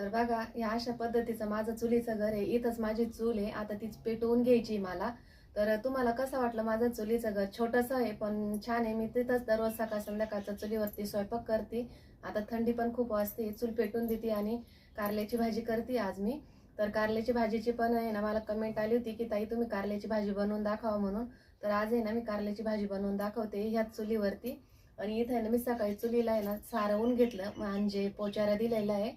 तर बघा या अशा पद्धतीचं माझं चुलीचं घर आहे. इथंच माझी चूल आहे. आता तीच पेटवून घ्यायची मला. तर तुम्हाला कसं वाटलं माझं चुलीचं घर? छोटंसं आहे पण छान आहे. मी तिथंच दररोज सकाळ संध्याकाळचं चुलीवरती स्वयंपाक करते. आता थंडी पण खूप वाजते चूल पेटून देते आणि कारल्याची भाजी करते आज मी. तर कारल्याची भाजीची पण आहे ना मला कमेंट आली होती की ताई तुम्ही कारल्याची भाजी बनवून दाखवा म्हणून. तर आज आहे ना मी कारल्याची भाजी बनवून दाखवते ह्याच चुलीवरती. आणि इथं आहे ना मी सकाळी चुलीला आहे ना सारवून घेतलं. म्हणजे पोचारा दिलेला आहे.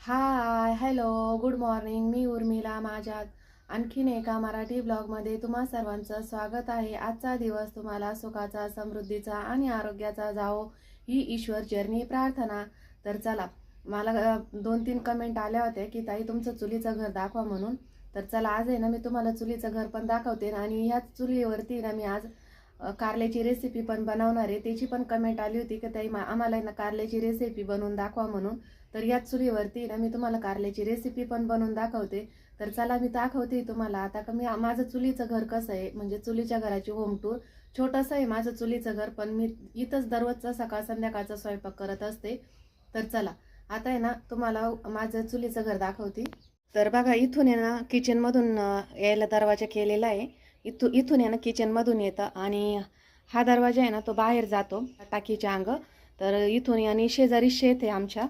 Hi hello good morning. मी उर्मिला माझ्या आणखीन एका मराठी ब्लॉगमध्ये तुम्हा सर्वांचं स्वागत आहे. आजचा दिवस तुम्हाला सुखाचा समृद्धीचा आणि आरोग्याचा जावो ही ईश्वर जर्नी प्रार्थना. तर चला मला दोन तीन कमेंट आल्या होत्या की ताई तुमचं चुलीचं घर दाखवा म्हणून. तर चला आज आहे ना मी तुम्हाला चुलीचं घर पण दाखवते आणि ह्याच चुलीवरती ना मी आज कारल्याची रेसिपी पण बनवणार आहे. त्याची पण कमेंट आली होती की ताई आम्हाला ना कारल्याची रेसिपी बनवून दाखवा म्हणून. तर याच चुलीवरती ना मी तुम्हाला कारल्याची रेसिपी पण बनवून दाखवते. तर चला मी दाखवते तुम्हाला आता का मी माझं चुलीचं घर कसं आहे म्हणजे चुलीच्या घराची होम टूर छोटंसं आहे माझं चुलीचं घर पण मी इथंच दररोजचा सकाळ संध्याकाळचा स्वयंपाक करत असते. तर चला आता आहे ना तुम्हाला माझं चुलीचं घर दाखवते. तर बघा इथून आहे ना किचनमधून यायला दरवाजा केलेला आहे. इथू इथून आहे ना किचनमधून येतं आणि हा दरवाजा आहे ना तो बाहेर जातो टाकीच्या अंग. तर इथून आणि शेजारी शेत आहे आमच्या.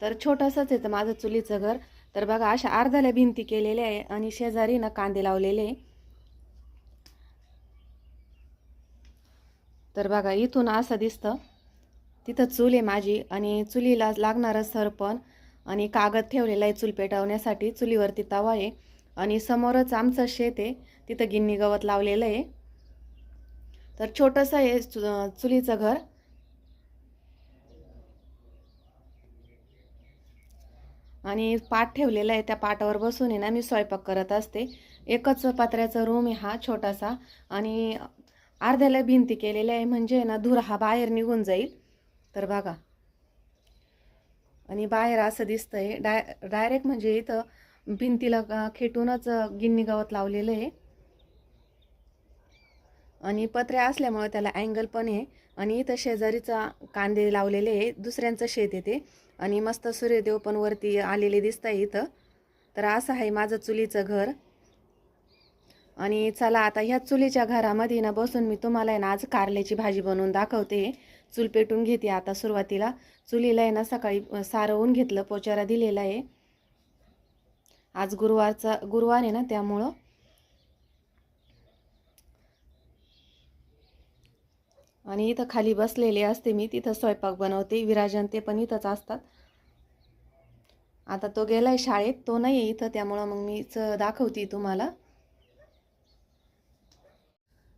तर छोटंसंच येतं माझं चुलीचं घर. तर बघा अशा अर्ध्याला भिंती केलेल्या आहे आणि शेजारी ना कांदे लावलेले आहे. तर बघा इथून असं दिसतं. तिथं चूल आहे माझी आणि चुलीला लागणारं सरपण आणि कागद ठेवलेला आहे चूल पेटवण्यासाठी. चुलीवरती तवा आहे आणि समोरच आमचं शेत आहे. तिथं गिन्नी गवत लावलेलं आहे. तर छोटंसं आहे चु- चुलीचं घर. आणि पाट ठेवलेला आहे त्या पाटावर बसून आहे ना मी स्वयंपाक करत असते. एकच पत्र्याचा रूम आहे हा छोटासा आणि अर्ध्याला भिंती केलेली आहे म्हणजे ना धूर हा बाहेर निघून जाईल. तर बघा. आणि बाहेर असं दिसतंय डाय डायरेक्ट म्हणजे इथं भिंतीला खेटूनच गिन्नी गवत लावलेलं आहे. आणि पत्र्या असल्यामुळे त्याला अँगल पण आहे. आणि इथं शेजारीचा कांदे लावलेले आहे दुसऱ्यांचं शेत येते आणि मस्त सूर्यदेव पण वरती आलेले दिसत आहे इथं. तर असं आहे माझं चुलीचं घर. आणि चला आता ह्या चुलीच्या घरामध्ये ना बसून मी तुम्हाला आहे ना आज कारल्याची भाजी बनवून दाखवते. चूल पेटून घेते आता सुरुवातीला. चुलीला आहे ना सकाळी सारवून घेतलं पोचारा दिलेला आहे. आज गुरुवारचा गुरुवार आहे ना त्यामुळं. आणि इथं खाली बसलेले असते मी तिथं स्वयंपाक बनवते विराजन ते पण इथंच असतात. आता तो गेलाय शाळेत तो नाही आहे इथं त्यामुळं मग मीच दाखवते तुम्हाला.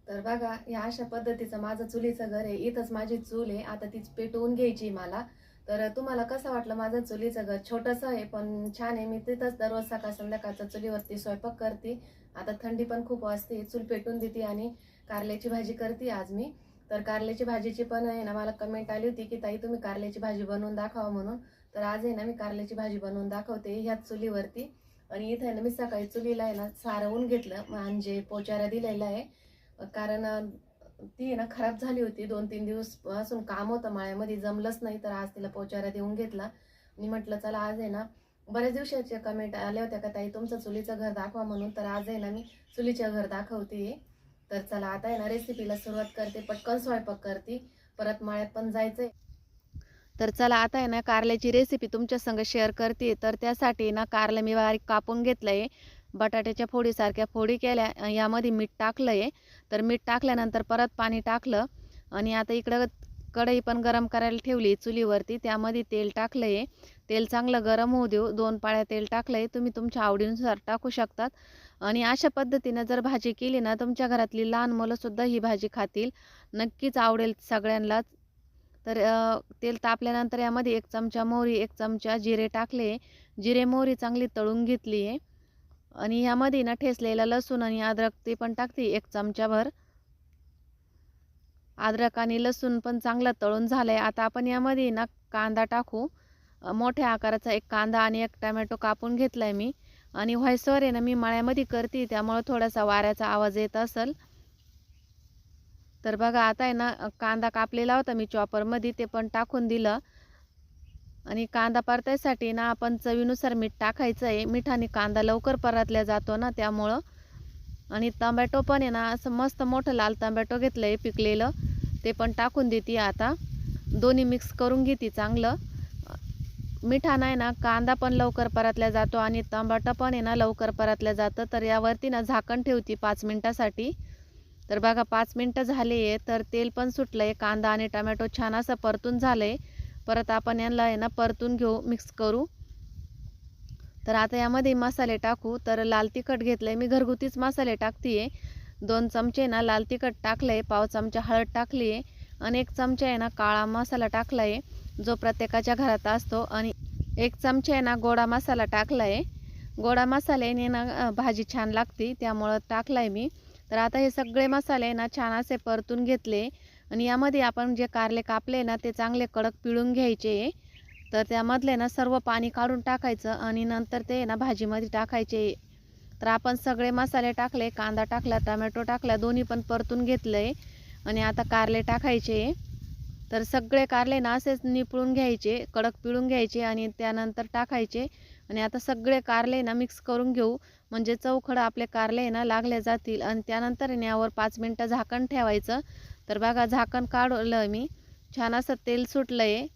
तर बघा या अशा पद्धतीचं माझं चुलीचं घर आहे इथंच माझी चूल आहे आता तीच पेटवून घ्यायची मला. तर तुम्हाला कसं वाटलं माझं चुलीचं घर? छोटंसं आहे पण छान आहे. मी तिथंच दररोज सकाळ संध्याकाळचं चुलीवरती स्वयंपाक करते. आता थंडी पण खूप वाजते चूल पेटून देते आणि कारल्याची भाजी करते आज मी. तर कारल्याची भाजीची पण आहे ना मला कमेंट आली होती की ताई तुम्ही कारल्याची भाजी बनवून दाखवा म्हणून. तर आज आहे ना मी कारल्याची भाजी बनवून दाखवते ह्याच चुलीवरती. आणि इथं आहे ना मी सकाळी चुलीला आहे ना सारवून घेतलं. म्हणजे पोचारा दिलेला आहे. कारण ती आहे ना खराब झाली होती. दोन तीन दिवसपासून काम होतं माळ्यामध्ये जमलंच नाही. तर आज तिला पोचारा देऊन घेतला. मी म्हटलं चला आज आहे ना बऱ्याच दिवसाचे कमेंट आल्या होत्या का ताई? तुमचं चुलीचं घर दाखवा म्हणून. तर आज आहे ना मी चुलीचं घर दाखवते. तर चला आता आहे ना रेसिपीला सुरुवात करते. पटकन स्वयंपाक करते. परत माळ्यात पण जायचंय. तर चला आता आहे ना कारल्याची रेसिपी तुमच्या संग शेअर करते. तर त्यासाठी ना कारलं मी बारीक कापून घेतलंय. बटाट्याच्या फोडीसारख्या फोडी केल्या. यामध्ये मीठ टाकलं आहे तर मीठ टाकल्यानंतर परत पाणी टाकलं. आणि आता इकडं कढई पण गरम करायला ठेवली चुलीवरती. त्यामध्ये तेल टाकलं आहे तेल चांगलं गरम होऊ देऊ. दोन पाळ्या तेल टाकलं आहे तुम्ही तुमच्या आवडीनुसार टाकू शकतात. आणि अशा पद्धतीनं जर भाजी केली ना तुमच्या घरातली लहान मुलंसुद्धा ही भाजी खातील. नक्कीच आवडेल सगळ्यांनाच तर तेल तापल्यानंतर यामध्ये एक चमचा मोहरी एक चमचा जिरे टाकले. जिरे मोहरी चांगली तळून घेतली. आहे आणि यामध्ये ना ठेसलेला लसूण आणि अद्रक ते पण टाकते एक चमचाभर. अद्रक आणि लसूण पण चांगलं तळून झालं आहे आता आपण यामध्ये ना कांदा टाकू. मोठ्या आकाराचा एक कांदा आणि एक टमॅटो कापून घेतला आहे मी. आणि व्हॉइसवर आहे ना मी मळ्यामध्ये करते त्यामुळं थोडासा वाऱ्याचा आवाज येत असेल. तर बघा आता आहे ना कांदा कापलेला होता मी चॉपरमध्ये ते पण टाकून दिलं. आणि कांदा परतायसाठी ना आपण चवीनुसार मीठ टाकायचं आहे. मिठाने कांदा लवकर परतल्या जातो ना त्यामुळं. आणि टमॅटो पण आहे ना असं मस्त मोठं लाल टमॅटो घेतलं आहे पिकलेलं. ते पण टाकून देते आता. दोन्ही मिक्स करून घेते चांगलं. मिठानं आहे ना कांदा पण लवकर परतल्या जातो आणि टमाटा पण आहे ना लवकर परतल्या जातं. तर यावरती ना झाकण ठेवते पाच मिनटासाठी. तर बघा पाच मिनटं झाले आहे तर तेल पण सुटलं आहे. कांदा आणि टमॅटो छान असं परतून झालं आहे परत आपण यांना आहे ना परतून घेऊ मिक्स करू. तर आता यामध्ये मसाले टाकू. तर लाल तिखट घेतलं आहे मी घरगुतीच मसाले टाकते आहे दोन चमचे ना लाल तिखट टाकलं आहे पाव चमचा हळद टाकली आहे आणि एक चमचा आहे ना काळा मसाला टाकला आहे जो प्रत्येकाच्या घरात असतो आणि एक चमचा आहे ना गोडा मसाला टाकला आहे गोडा मसाल्याने ना भाजी छान लागते त्यामुळं टाकला आहे मी. तर आता हे सगळे मसाले ना छान असे परतून घेतले. आणि यामध्ये आपण जे कारले कापले ना ते चांगले कडक पिळून घ्यायचे. तर त्यामधले ना सर्व पाणी काढून टाकायचं आणि नंतर ते ना भाजीमध्ये टाकायचे. तर आपण सगळे मसाले टाकले कांदा टाकला टमॅटो टाकला दोन्ही पण परतून घेतलं आहे आणि आता कारले टाकायचे. तर सगळे कारले ना असेच निपळून घ्यायचे कडक पिळून घ्यायचे आणि त्यानंतर टाकायचे. आणि आता सगळे कारले ना मिक्स करून घेऊ. म्हणजे चौखडं आपले कारले ना लागले जातील. आणि त्यानंतर यावर पाच मिनटं झाकण ठेवायचं. तर बघा झाकण काढलं मी. छान असं तेल सुटलं आहे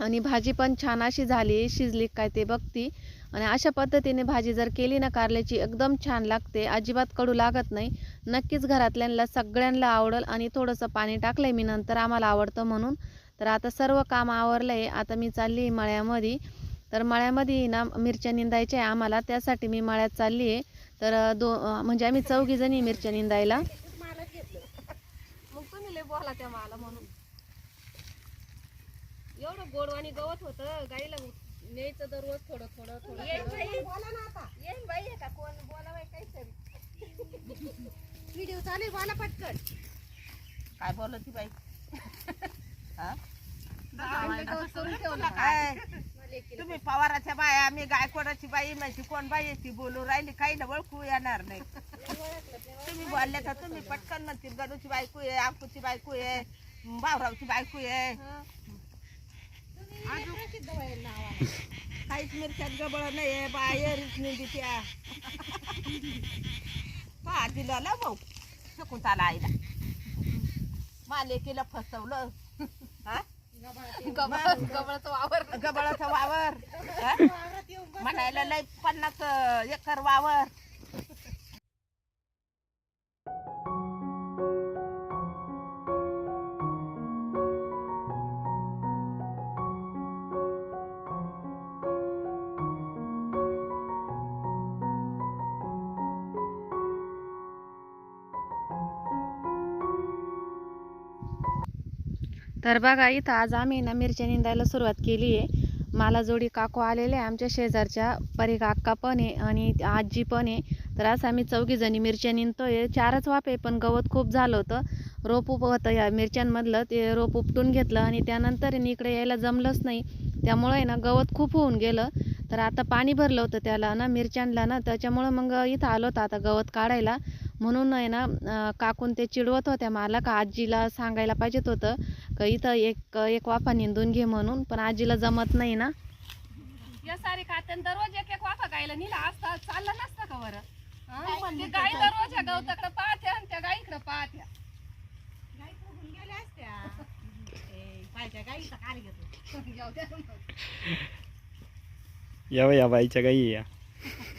आणि भाजी पण छान अशी झाली. शिजली काय ते बघती. आणि अशा पद्धतीने भाजी जर केली ना कारल्याची एकदम छान लागते. अजिबात कडू लागत नाही. नक्कीच घरातल्यांना सगळ्यांना आवडेल आणि थोडंसं पाणी टाकलं आहे मी नंतर आम्हाला आवडतं म्हणून. तर आता सर्व काम आवरलं आहे आता मी चालली आहे मळ्यामध्ये. तर मळ्यामध्ये ना मिरच्या निंदायच्या आहे आम्हाला. त्यासाठी मी मळ्यात चालली आहे. तर दो म्हणजे आम्ही चौघी जणी मिरच्या निंदायला. मग तुम्ही लय बोला त्या मला म्हणून. एवढं गोडवाणी गवत होतं. गाईला न्यायचं दररोज थोडं थोडं थोडं व्हिडिओ चालू आहे बोला पटकन. काय बोलत ती बाई? हा? काय? तुम्ही पवाराच्या बाया मी गायकवाडाची बाई माहिती कोण बाई ती बोलू राहिली काही ना ओळखू येणार नाही. तुम्ही बोलले तर तुम्ही पटकन म्हणतील गडूची बायको आहे आंकूची बायको आहे बावरावची बायको आहे. काहीच मिरच्यात गबळ नाही बाहेरच निंदी त्या पहा दिलं ना शकुंताला आईला. मालेकीला फसवलं. हा? गबळाचं वावर. गबळाचा वावर हा? म्हणायला लय पन्नास एकर वावर. तर बघा इथं आज आम्ही ना मिरच्या निंदायला सुरुवात केली आहे. मला जोडी काकू आलेले आहे आमच्या शेजारच्या. परी काका पण आहे आणि आजी पण आहे. तर असं आम्ही चौघीजणी मिरच्या मिरच्या निंदतोय. चारच वाफे पण गवत खूप झालं होतं. रोप उप होतं या मिरच्यांमधलं. ते रोप उपटून घेतलं आणि त्यानंतर ना इकडे यायला जमलंच नाही. त्यामुळं आहे ना गवत खूप होऊन गेलं. तर आता पाणी भरलं होतं त्याला ना मिरच्यांना ना. त्याच्यामुळं मग इथं आलो होतं आता गवत काढायला. म्हणून आहे ना काकून ते चिडवत होत्या मला का आजीला सांगायला पाहिजेत होतं का इथं एक एक वाफा निंदून घे म्हणून पण आजीला जमत नाही ना. या सारे खात्यान दररोज एक एक वाफा गायला नेला असता चालला नसता का बरं? हं? ते गाई दररोज ह्या गवताकडे पाहत्या आणि त्या गाईकडे पाहत्या. या बाईच्या गाई या.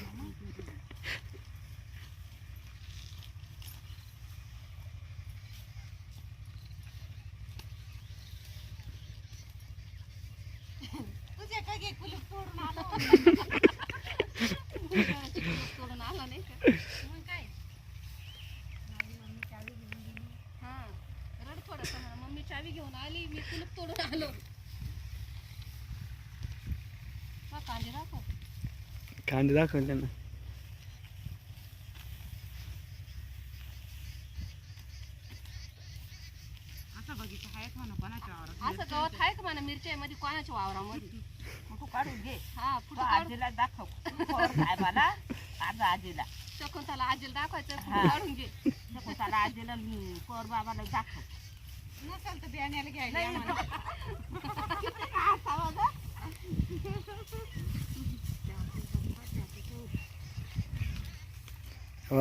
सोडून आला. नाही का मग काय हा रड थोडस मम्मी चावी घेऊन आली मी कुलूप तोडून आलो. कांदे दाखव. कांदे दाखवले ना असं गवत आहे म्हणा मिरच्या मध्ये कोणाच्या वावरामध्ये? मग तू काढून घे. हा तू पुढे आजीला दाखव. पोर आज आजीला. शकुंतला आजीला दाखवायचं हा. काढून घे. शकुंताला आजीला पोर बाबाला दाखव. नसेल तर बियाण्याला घ्यायला या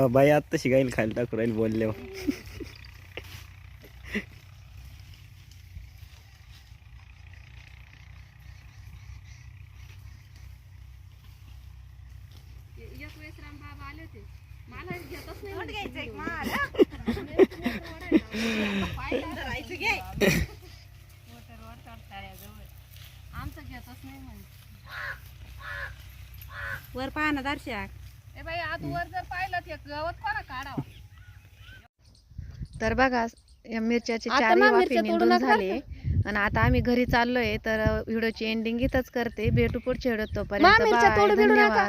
बाई आत्ता शिकायला खाली टाकू राहील बोलल्यावर एक वेळेस रामबाबा आले होते मला घेतच नाही म्हणे. घ्यायचं एक माल मोटरवर चढताळ्याजवळ. आमचं घेतच नाही म्हणे वर पहा ना दर्शक. ए बाई आज वर जर पाहिलं ते गवत कोणा काढावं? तर बघा या मिरच्याचे आता चार ना वाफे मिरच्या नका झाले. आणि आता आम्ही घरी चाललोय तर व्हिडिओची एंडिंग इथंच करते. भेटू पुढच्या मा, तोपर्यंत. मिरच्या Bye. तोडू बिडू नका. धन्यवाद.